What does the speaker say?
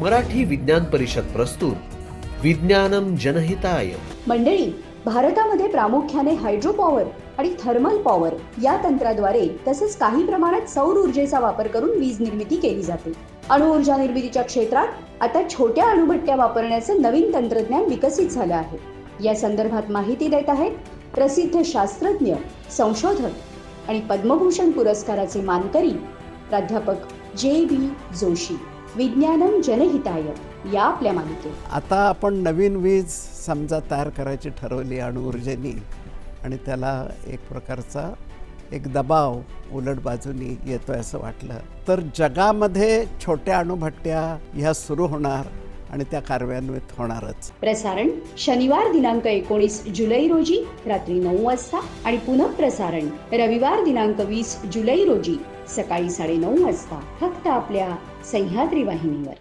मराठी विज्ञान परिषद प्रस्तुत विज्ञानम जनहिताय. मंडळी भारतामध्ये प्रामुख्याने हायड्रो पॉवर आणि थर्मल पॉवर या तंत्राद्वारे तसेच काही प्रमाणात सौर ऊर्जेचा वापर करून वीज निर्मिती केली जाते. अणुऊर्जा निर्मितीच्या क्षेत्रात आता छोट्या अणुभट्ट्या वापरण्याचं नवीन तंत्रज्ञान विकसित झालं आहे. या संदर्भात माहिती देत आहेत प्रसिद्ध शास्त्रज्ञ संशोधक आणि पद्मभूषण पुरस्काराचे मानकरी प्राध्यापक जे बी जोशी. विज्ञानम जनहिताय या आपल्या मालिकेत. आता आपण नवीन वीज समजा तयार करायची ठरवली अणुऊर्जेनी आणि त्याला एक प्रकारचा एक दबाव उलट बाजूनी येतोय असं वाटलं तर जगामध्ये छोट्या अणुभट्ट्या ह्या सुरू होणार. आणि त्या कार्यान्वित होणारच. प्रसारण शनिवार दिनांक एकोणीस जुलै रोजी रात्री नऊ वाजता आणि पुनःप्रसारण रविवार दिनांक वीस जुलै रोजी सकाळी साडेनऊ वाजता. फक्त आपल्या सह्याद्री वाहिनीवर.